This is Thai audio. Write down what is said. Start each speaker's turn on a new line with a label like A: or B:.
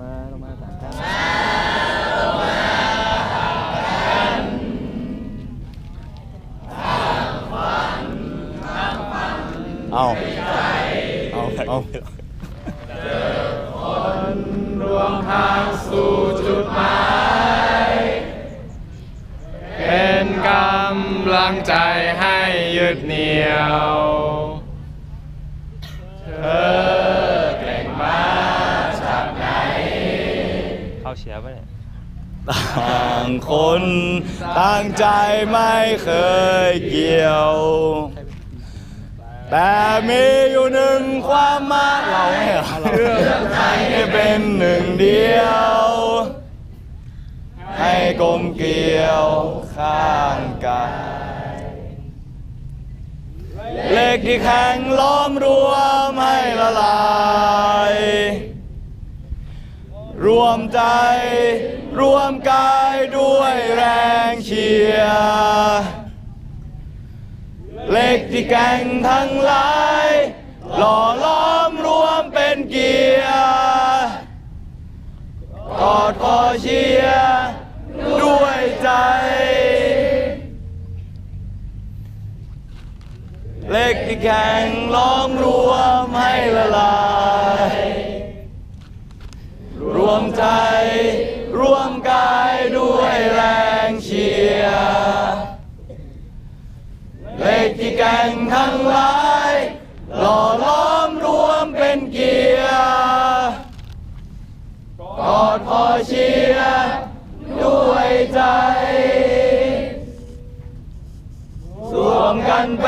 A: มาลงมาสามครั้ง
B: เอาเอาเอา
C: รวมทางสู่จุดหมาย เป็นกำลังใจให้ยึดเหนี่ยวเธอ เชี
A: ยร์ปะเนี่ย
B: ต่างคนต่างใจไม่เคยเกี่ยว แต่มีอยู่หนึ่งความหมายเราไม่เหรอเรื่องใจให้เป็นหนึ่งเดียว ให้กลมเกลียวข้างกายเหล็กที่แข็งล้อมรวมให้ละลาย รวมใจ รวมกายด้วยแรงเชียร์เหล็กที่แก่งทั้งหลาย หล่อล้อมรวมเป็นเกียร์กอดคอเชียร์ด้วยใจเหล็กที่แข็งล้อมรวม วมใจรวมกายด้วยแรงเชียร์เหล็กที่แก่งทั้งหลายหล่อล้อมรวมเป็นเกียร์กอดคอเชียร์ด้วยใจ สวมกันเป็น